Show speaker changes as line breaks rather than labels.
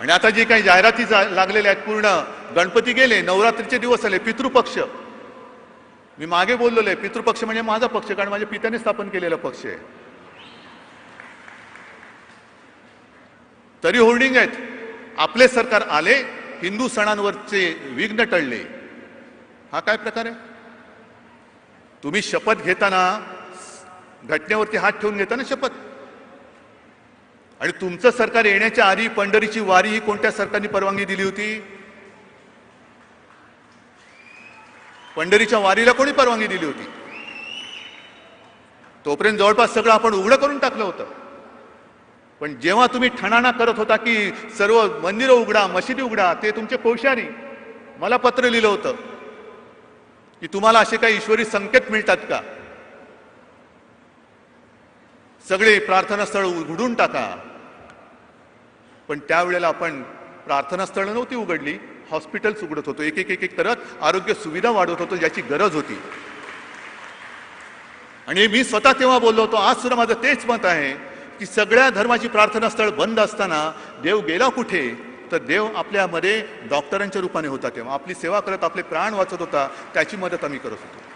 आणि आता जे काही जाहिराती जा- लागलेल्या आहेत पूर्ण गणपती गेले नवरात्रीचे दिवस आले पितृपक्ष. मी मागे बोललेलो आहे पितृपक्ष म्हणजे माझा पक्ष कारण माझ्या पित्याने स्थापन केलेला पक्ष आहे. तरी होर्डिंग आहेत. आपले सरकार आले हिंदू सणांवरचे विघ्न टळले. हा काय प्रकार आहे? तुम्ही शपथ घेताना घटनेवरती हात ठेवून घेताना शपथ. आणि तुमचं सरकार येण्याच्या आधी पंढरीची वारी ही कोणत्या सरकारने परवानगी दिली होती? पंढरीच्या वारीला कोणी परवानगी दिली होती? तोपर्यंत जवळपास सगळं आपण उघडं करून टाकलं होतं. पण जेव्हा तुम्ही ठणाणा करत होता की सर्व मंदिरं उघडा मशिदी उघडा ते तुमचे कोशारी मला पत्र लिहिलं होतं की तुम्हाला असे काही ईश्वरी संकेत मिळतात का? सगळे प्रार्थनास्थळ उघडून टाका. पण त्यावेळेला आपण प्रार्थनास्थळं नव्हती उघडली हॉस्पिटल्स उघडत होतो. एक एक एक एक करत आरोग्य सुविधा वाढवत होतो ज्याची गरज होती. आणि मी स्वतः तेव्हा बोललो होतो आज सुद्धा माझं तेच मत आहे की सगळ्या धर्माची प्रार्थनास्थळ बंद असताना देव गेला कुठे तर देव आपल्यामध्ये डॉक्टरांच्या रूपाने होता तेव्हा. आपली सेवा करत आपले प्राण वाचत होता त्याची मदत आम्ही करत होतो.